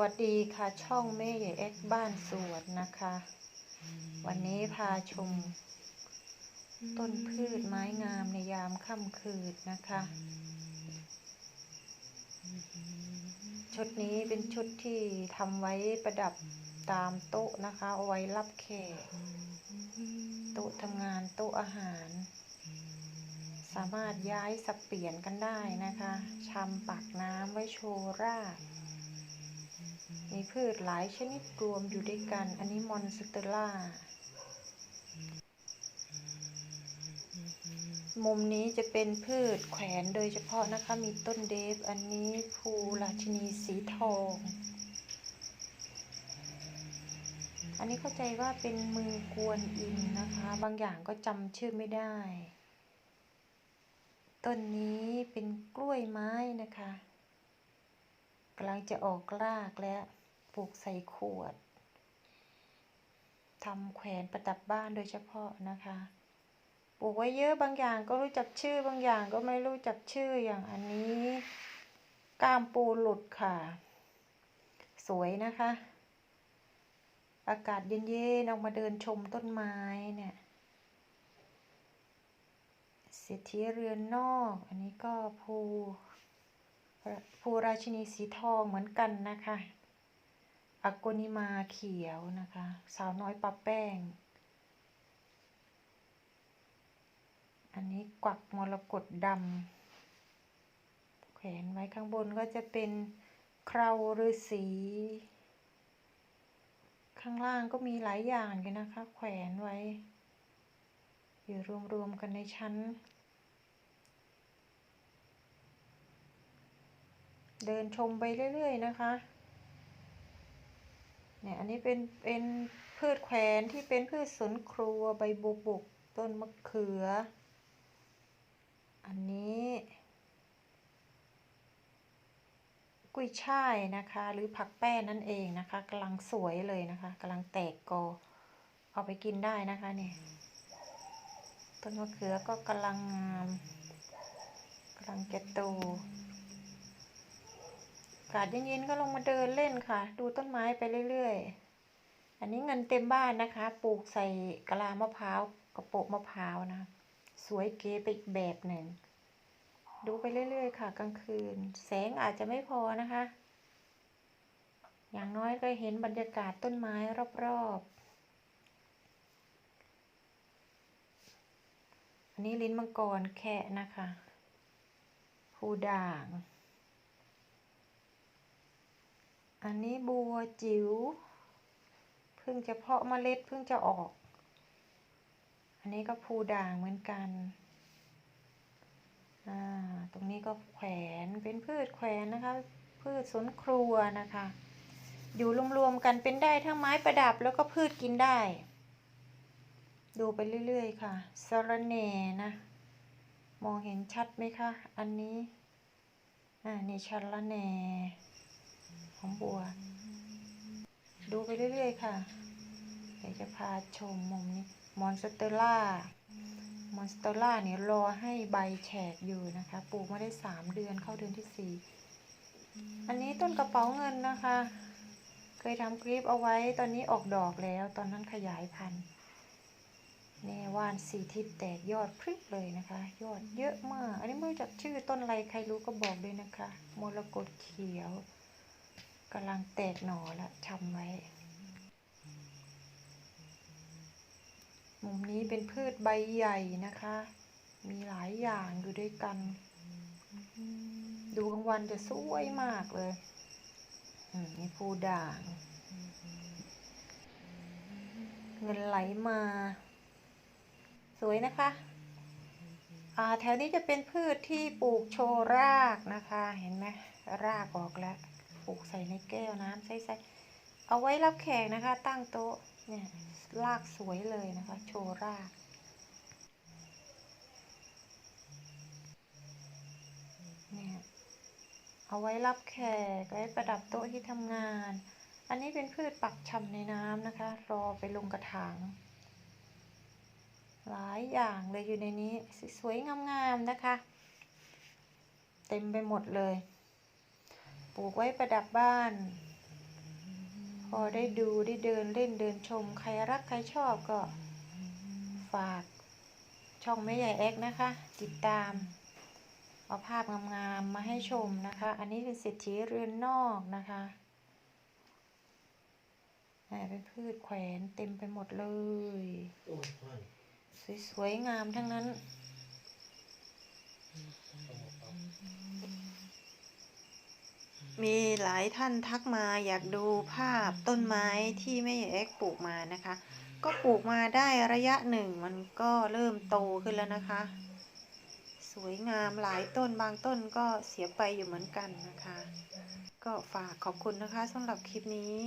วัสดีค่ะช่องแม่ใหญ่เอ็กซ์บ้านสวนนะคะ วันนี้พาชม ต้นพืชไม้งามในยามค่ำคืนนะคะ ชุดนี้เป็นชุดที่ทำไว้ประดับตามโต๊ะนะคะเอาไว้รับแขกโต๊ะทำงานโต๊ะอาหาร สามารถย้ายสับเปลี่ยนกันได้นะคะชำปากน้ำไว้โชว์ราก มีพืชหลายชนิดรวมอยู่ด้วยกัน อันนี้มอนสเตอร่า มุมนี้จะเป็นพืชแขวนโดยเฉพาะนะคะ มีต้นเดฟ อันนี้ภูราชินีสีทอง อันนี้เข้าใจว่าเป็นมือกวนอินนะคะ บางอย่างก็จำชื่อไม่ได้ ต้นนี้เป็นกล้วยไม้นะคะกำลังจะออกรากแล้ว ลูกใส่ขวดทำแขวนประดับบ้านโดยเฉพาะนะคะ ปลูกไว้เยอะบางอย่างก็รู้จักชื่อบางอย่างก็ไม่รู้จักชื่ออย่างอันนี้ก้ามปูหลุดค่ะ สวยนะคะ อากาศเย็นๆออกมาเดินชมต้นไม้เนี่ยเศรษฐีเรือนนอก อันนี้ก็ภูภูราชินีสีทองเหมือนกันนะคะ อากนิมาเขียวนะคะ สาวน้อยปะแป้ง อันนี้กวักมรกตดำแขวนไว้ข้างบนก็จะเป็นเคราฤาษีข้างล่างก็มีหลายอย่างอยู่นะคะ แขวนไว้ อยู่รวมๆกันในชั้น เดินชมไปเรื่อย ๆ นะคะ เนี่ยอันนี้เป็นเป็นพืชแขวนที่เป็นพืชสวนครัวใบบุกบุกต้นมะเขือ อันนี้ กุ้ยช่ายนะคะ หรือผักแป้นนั่นเองนะคะกำลังสวยเลยนะคะกำลังแตกกอเอาไปกินได้นะคะเนี่ยต้นมะเขือก็กำลังงามกำลังจะโตอา กาศเย็นๆก็ลงมาเดินเล่นค่ะ ดูต้นไม้ไปเรื่อยๆ อันนี้เงินเต็มบ้านนะคะ ปลูกใส่กะลามะพร้าวกระโปะมะพร้าวนะ สวยเก๋ไปอีกแบบหนึ่ง ดูไปเรื่อยๆ ค่ะ กลางคืน แสงอาจจะไม่พอนะคะ อย่างน้อยก็เห็นบรรยากาศต้นไม้รอบๆอันนี้ลิ้นมังกรแคะนะคะภูด่าง อันนี้บัวจิ๋วเพิ่งจะเพาะเมล็ดเพิ่งจะออก อันนี้ก็ภูด่างเหมือนกันอ่าตรงนี้ก็แขวนเป็นพืชแขวนนะคะ พืชสวนครัวนะคะ อยู่รวมๆกันเป็นได้ทั้งไม้ประดับแล้วก็พืชกินได้ ดูไปเรื่อยๆค่ะสระแหน่นะ มองเห็นชัดไหมคะ อันนี้ อ่า นี่ชัดละแหน่ ของบัว ดูไปเรื่อย ๆ ค่ะเดี๋ยวจะพาชมมุมนี้มอนสเตอร่ามอนสเตอร่าเนี่ยรอให้ใบแฉกอยู่นะคะ ปลูกมาได้สามเดือนเข้าเดือนที่สี่อันนี้ต้นกระเป๋าเงินนะคะ เคยทำคลิปเอาไว้ตอนนี้ออกดอกแล้ว ตอนนั้นขยายพันธุ์แน่ว่านสีทิศแตกยอดพริกเลยนะคะ ยอดเยอะมาก อันนี้ไม่รู้จักชื่อต้นอะไรใครรู้ก็บอกด้วยนะคะมรกตเขียว กำลังแตกหน่อละชำไว้ มุมนี้เป็นพืชใบใหญ่นะคะ มีหลายอย่างอยู่ด้วยกัน ดูกลางวันจะสวยมากเลยมนี่ภูด่าง เงินไหลมา สวยนะคะอ่าแถวนี้จะเป็นพืชที่ปลูกโชว์รากนะคะ เห็นไหมรากออกแล้ว ปลูกใส่ในแก้วน้ำใส่ๆเอาไว้รับแขกนะคะ ตั้งโต๊ะเนี่ยรากสวยเลยนะคะ โชว์รากเนี่ยเอาไว้รับแขกไว้ประดับโต๊ะที่ทำงาน อันนี้เป็นพืชปักชำในน้ำนะคะ รอไปลงกระถางหลายอย่างเลยอยู่ในนี้สวยงามๆนะคะ เต็มไปหมดเลย ปลูกไว้ประดับบ้าน พอได้ดูได้เดินเล่นเดินชมใครรักใครชอบก็ฝากช่องแม่ใหญ่แอกนะคะ ติดตาม เอาภาพงามๆมาให้ชมนะคะ อันนี้เป็นเศรษฐีเรือนนอกนะคะอ่เป็นพืชแขวนเต็มไปหมดเลย สวยๆงามทั้งนั้น มีหลายท่านทักมาอยากดูภาพต้นไม้ที่แม่ใหญ่แอกปลูกมานะคะ ก็ปลูกมาได้ระยะหนึ่งมันก็เริ่มโตขึ้นแล้วนะคะ สวยงามหลายต้นบางต้นก็เสียไปอยู่เหมือนกันนะคะ ก็ฝากขอบคุณนะคะสำหรับคลิปนี้